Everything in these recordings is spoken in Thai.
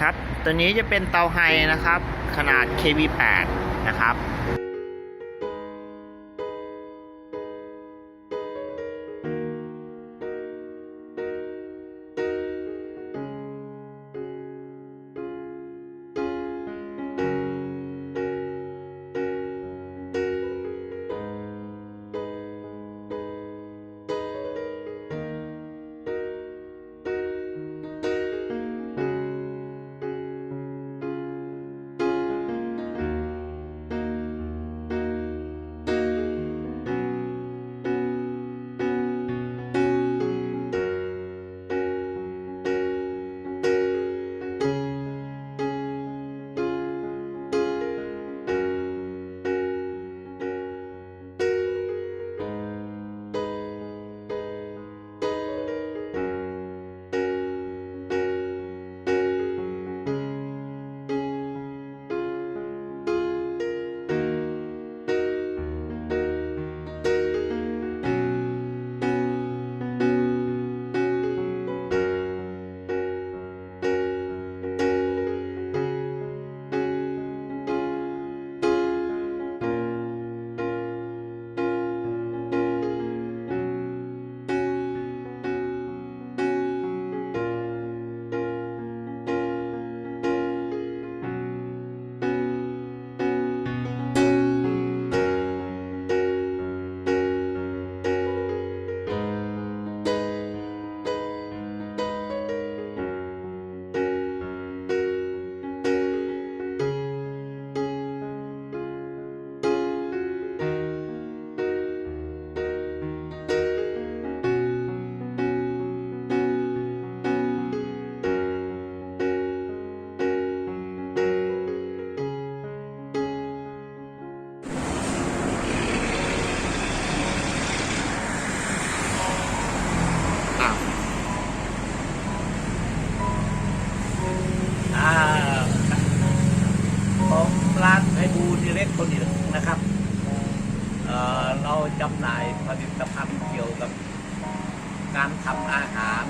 ครับ ตัวนี้จะเป็นเตาไฮนะครับ ขนาด KV8 นะครับ อ่าของร้านไพบูลอิเล็กทรอนิกส์นะครับเเราจำหน่ายผลิตภัณฑ์เกี่ยวกับการทำอาหาร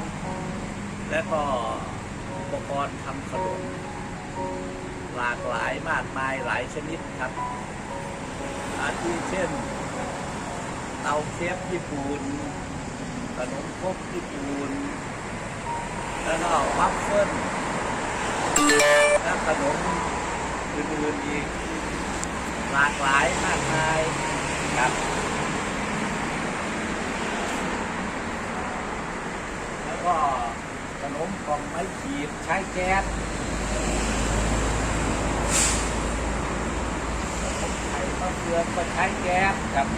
และก็อุปกรณ์ทำขนมหลากหลายมากมายหลายชนิดครับอาทิเช่น เตาเคฟญี่ปุ่น ขนมครกญี่ปุ่นแล้วก็วัฟเฟิลและขนมอื่นๆอีกหลากหลายมากมายครับแล้วก็ขนมกล่องไม้ขีดใช้แก๊สขนมไข่ข้าวเกลือก็ใช้แก๊สครับ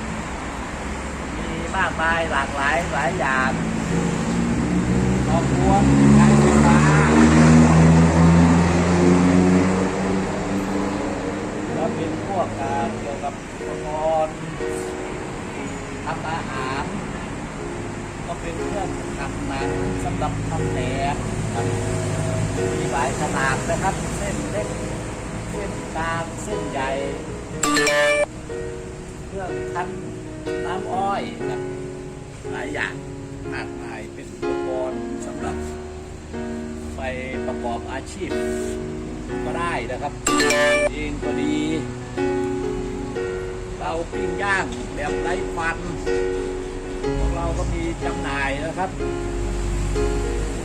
มากมายหลากหลายหลายอย่างออกรวมใช้ไฟฟ้าแล้วเป็นพวกเกี่ยวกับอุปกรณ์ทำอาหาร ก็เป็นเครื่องทำหนังสำหรับทำแหนมมีหลายขนาดนะครับ เส้นเล็ก เส้นกลาง เส้นใหญ่ เครื่องคั้น น้ำอ้อยครับหลายอย่างมากมายเป็นอุปกรณ์สำหรับไปประกอบอาชีพก็ได้นะครับเองก็ดีเตาปิ้งย่างแบบไร้ควันพวกเราก็มีจำหน่ายนะครับ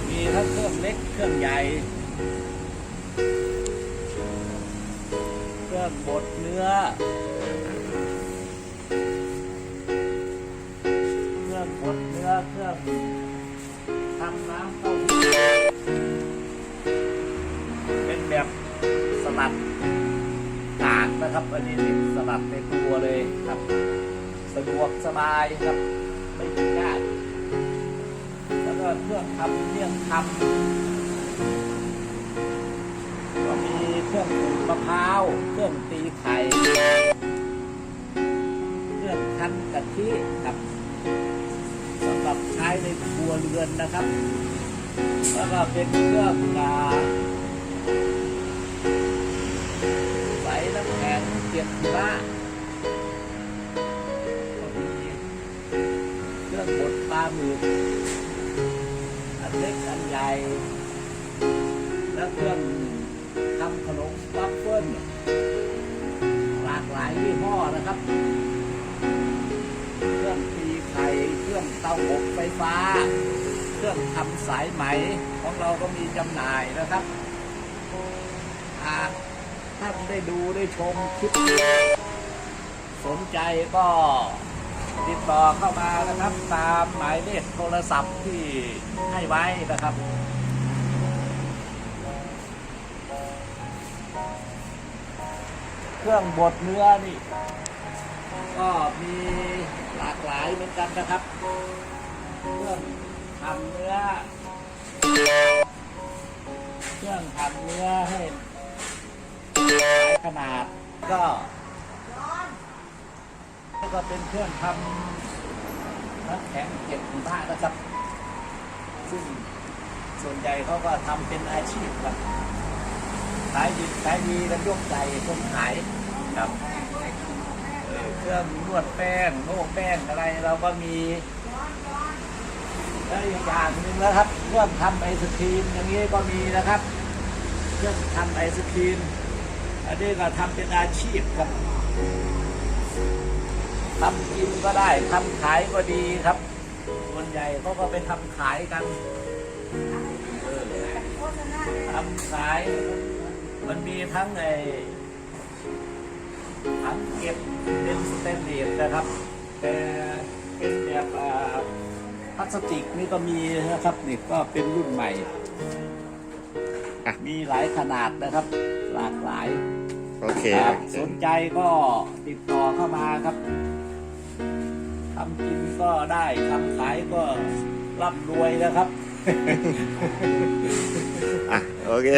มีทั้งเครื่องเล็กเครื่องใหญ่ เครื่องบดเนื้อ รื่องทำน้ำเต้าหู้เป็นแบบสลัดกากนะครับ อันนี้เป็นสลัดในตัวเลยครับ สะดวกสบายครับ ไม่ยุ่งยากแล้วก็เครื่องทำเมี่ยงคำก็มีเครื่องขูดมะพร้าวเครื่องตีไข่ เครื่องคั้นกะทิครับ ช้ในครัวเรือนนะครับ แล้วก็เป็นเครื่องกาใส่น้ำแข็งเก็บบ้าก็มีเครื่องบดปลาหมึกอันเล็กอันใหญ่ แล้วเครื่องทำขนมวัาอบไฟฟ้า เครื่องทำสายไหมของเราก็มีจำหน่ายนะครับหากท่านได้ดูได้ชมคลิปสนใจก็ติดต่อเข้ามานะครับ ตามหมายเลขโทรศัพท์ที่ให้ไว้นะครับเครื่องบดเนื้อนี่ ก็มี หลากหลายเหมือนกันนะครับเครื่องทำเนื้อ เครื่องทำเนื้อให้หลายขนาดก็แล้วก็เป็นเครื่องทำน้ำแข็งเก็บหิมะนะครับ ซึ่งส่วนใหญ่เขาก็ทำเป็นอาชีพครับขายดีขายดีกันยกใจคนขายครับ เครื่องนวดแป้งโม้แป้งอะไรเราก็มีแล้วอีกอย่างหนึ่งนะครับเครื่องทำไอศครีมอย่างนี้ก็มีนะครับเครื่องทำไอศครีมอันนี้ก็ทำเป็นอาชีพครับทำกินก็ได้ทำขายก็ดีครับส่วนใหญ่เขาก็ไปทำขายกันทำขายมันมีทั้งไอ ถังเก็บเป็นสเตนเลสนะครับแต่เป็นแบบอ่าพลาสติกนี่ก็มีนะครับนี่ก็เป็นรุ่นใหม่อะมีหลายขนาดนะครับ หลากหลายโอเคครับสนใจก็ติดต่อเข้ามาครับทำกินก็ได้ทำขายก็ร่ำรวยนะครับ อะ โอเค